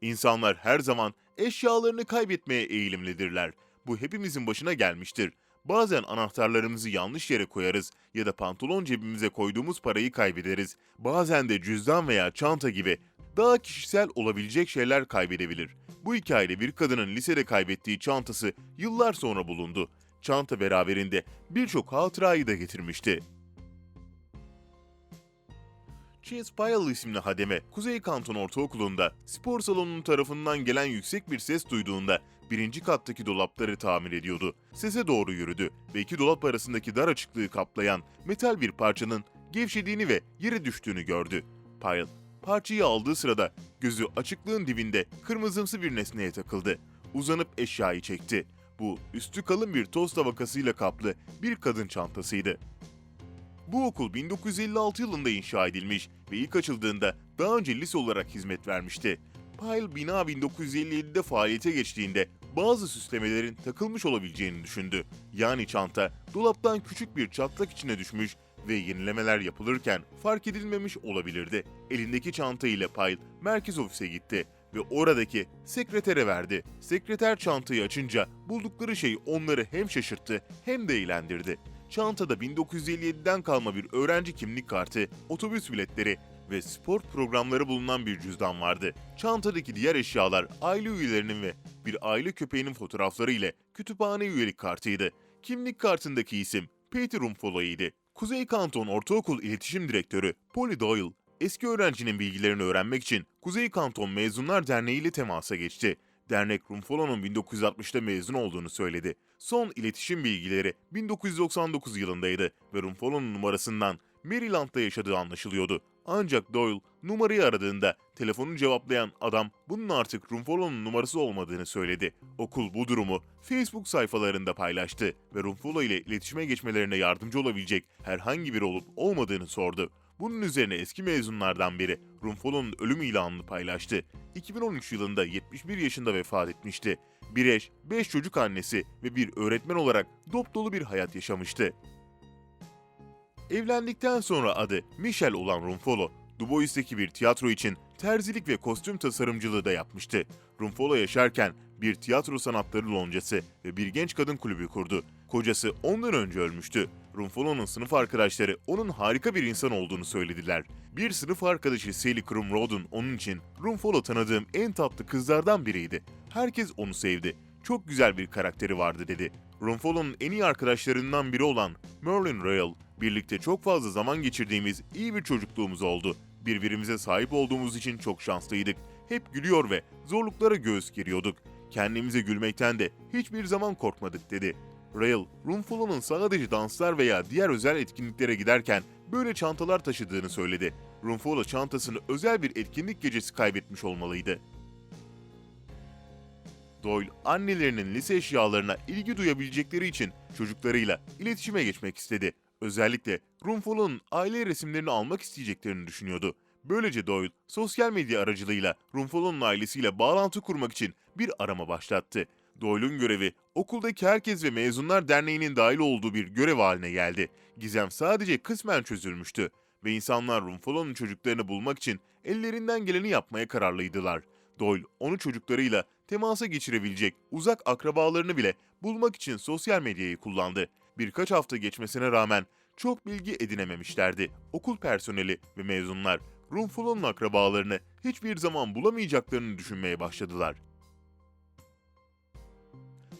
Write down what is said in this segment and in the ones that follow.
İnsanlar her zaman eşyalarını kaybetmeye eğilimlidirler. Bu hepimizin başına gelmiştir. Bazen anahtarlarımızı yanlış yere koyarız ya da pantolon cebimize koyduğumuz parayı kaybederiz. Bazen de cüzdan veya çanta gibi daha kişisel olabilecek şeyler kaybedebilir. Bu hikayede bir kadının lisede kaybettiği çantası yıllar sonra bulundu. Çanta beraberinde birçok hatırayı da getirmişti. Chase Pyle isimli hademe Kuzey Kanton Ortaokulu'nda spor salonunun tarafından gelen yüksek bir ses duyduğunda birinci kattaki dolapları tamir ediyordu. Sese doğru yürüdü ve iki dolap arasındaki dar açıklığı kaplayan metal bir parçanın gevşediğini ve yere düştüğünü gördü. Pyle, parçayı aldığı sırada gözü açıklığın dibinde kırmızımsı bir nesneye takıldı. Uzanıp eşyayı çekti. Bu üstü kalın bir toz tabakasıyla kaplı bir kadın çantasıydı. Bu okul 1956 yılında inşa edilmiş ve ilk açıldığında daha önce lise olarak hizmet vermişti. Pyle bina 1957'de faaliyete geçtiğinde bazı süslemelerin takılmış olabileceğini düşündü. Yani çanta dolaptan küçük bir çatlak içine düşmüş ve yenilemeler yapılırken fark edilmemiş olabilirdi. Elindeki çantayla Pyle merkez ofise gitti ve oradaki sekretere verdi. Sekreter çantayı açınca buldukları şey onları hem şaşırttı hem de eğlendirdi. Çantada 1957'den kalma bir öğrenci kimlik kartı, otobüs biletleri ve spor programları bulunan bir cüzdan vardı. Çantadaki diğer eşyalar aile üyelerinin ve bir aile köpeğinin fotoğrafları ile kütüphane üyelik kartıydı. Kimlik kartındaki isim Peter Rumfolo'ydu. Kuzey Kanton Ortaokul İletişim Direktörü Polly Doyle, eski öğrencinin bilgilerini öğrenmek için Kuzey Kanton Mezunlar Derneği ile temasa geçti. Dernek Rumfolo'nun 1960'ta mezun olduğunu söyledi. Son iletişim bilgileri 1999 yılındaydı ve Rumfolo'nun numarasından Maryland'da yaşadığı anlaşılıyordu. Ancak Doyle numarayı aradığında telefonu cevaplayan adam bunun artık Rumfolo'nun numarası olmadığını söyledi. Okul bu durumu Facebook sayfalarında paylaştı ve Rumfolo ile iletişime geçmelerine yardımcı olabilecek herhangi biri olup olmadığını sordu. Bunun üzerine eski mezunlardan biri Rumfolo'nun ölüm ilanını paylaştı. 2013 yılında 71 yaşında vefat etmişti. Bir eş, 5 çocuk annesi ve bir öğretmen olarak dop dolu bir hayat yaşamıştı. Evlendikten sonra adı Michel olan Rumfolo, Dubois'teki bir tiyatro için terzilik ve kostüm tasarımcılığı da yapmıştı. Rumfolo yaşarken bir tiyatro sanatları loncası ve bir genç kadın kulübü kurdu. Kocası ondan önce ölmüştü. Rumfolo'nun sınıf arkadaşları onun harika bir insan olduğunu söylediler. Bir sınıf arkadaşı Sally Krum Rodun onun için Rumfolo tanıdığım en tatlı kızlardan biriydi. Herkes onu sevdi. Çok güzel bir karakteri vardı dedi. Rumfolo'nun en iyi arkadaşlarından biri olan Merlin Royal, birlikte çok fazla zaman geçirdiğimiz iyi bir çocukluğumuz oldu. Birbirimize sahip olduğumuz için çok şanslıydık. Hep gülüyor ve zorluklara göğüs geriyorduk. Kendimize gülmekten de hiçbir zaman korkmadık dedi. Rail, Rumfolo'nun sadece danslar veya diğer özel etkinliklere giderken böyle çantalar taşıdığını söyledi. Rumfolo çantasını özel bir etkinlik gecesi kaybetmiş olmalıydı. Doyle, annelerinin lise eşyalarına ilgi duyabilecekleri için çocuklarıyla iletişime geçmek istedi. Özellikle Rumfolo'nun aile resimlerini almak isteyeceklerini düşünüyordu. Böylece Doyle, sosyal medya aracılığıyla Rumfolo'nun ailesiyle bağlantı kurmak için bir arama başlattı. Doyle'un görevi okuldaki herkes ve mezunlar derneğinin dahil olduğu bir görev haline geldi. Gizem sadece kısmen çözülmüştü ve insanlar Rumfolo'nun çocuklarını bulmak için ellerinden geleni yapmaya kararlıydılar. Doyle onu çocuklarıyla temasa geçirebilecek uzak akrabalarını bile bulmak için sosyal medyayı kullandı. Birkaç hafta geçmesine rağmen çok bilgi edinememişlerdi. Okul personeli ve mezunlar Rumfolo'nun akrabalarını hiçbir zaman bulamayacaklarını düşünmeye başladılar.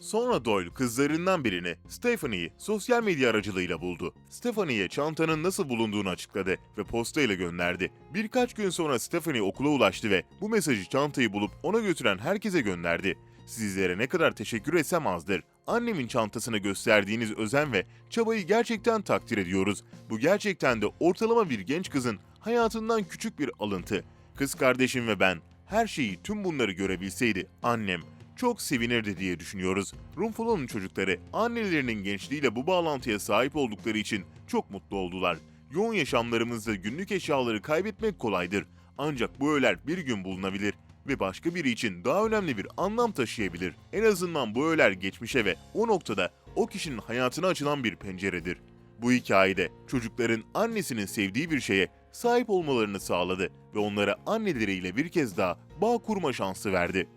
Sonra Doyle kızlarından birini, Stephanie'yi sosyal medya aracılığıyla buldu. Stephanie'ye çantanın nasıl bulunduğunu açıkladı ve postayla gönderdi. Birkaç gün sonra Stephanie okula ulaştı ve bu mesajı çantayı bulup ona götüren herkese gönderdi. Sizlere ne kadar teşekkür etsem azdır. Annemin çantasına gösterdiğiniz özen ve çabayı gerçekten takdir ediyoruz. Bu gerçekten de ortalama bir genç kızın hayatından küçük bir alıntı. Kız kardeşim ve ben her şeyi tüm bunları görebilseydi annem çok sevinirdi diye düşünüyoruz. Rumfolo'nun çocukları annelerinin gençliğiyle bu bağlantıya sahip oldukları için çok mutlu oldular. Yoğun yaşamlarımızda günlük eşyaları kaybetmek kolaydır. Ancak bu öğeler bir gün bulunabilir ve başka biri için daha önemli bir anlam taşıyabilir. En azından bu öğeler geçmişe ve o noktada o kişinin hayatına açılan bir penceredir. Bu hikayede çocukların annesinin sevdiği bir şeye sahip olmalarını sağladı ve onlara anneleriyle bir kez daha bağ kurma şansı verdi.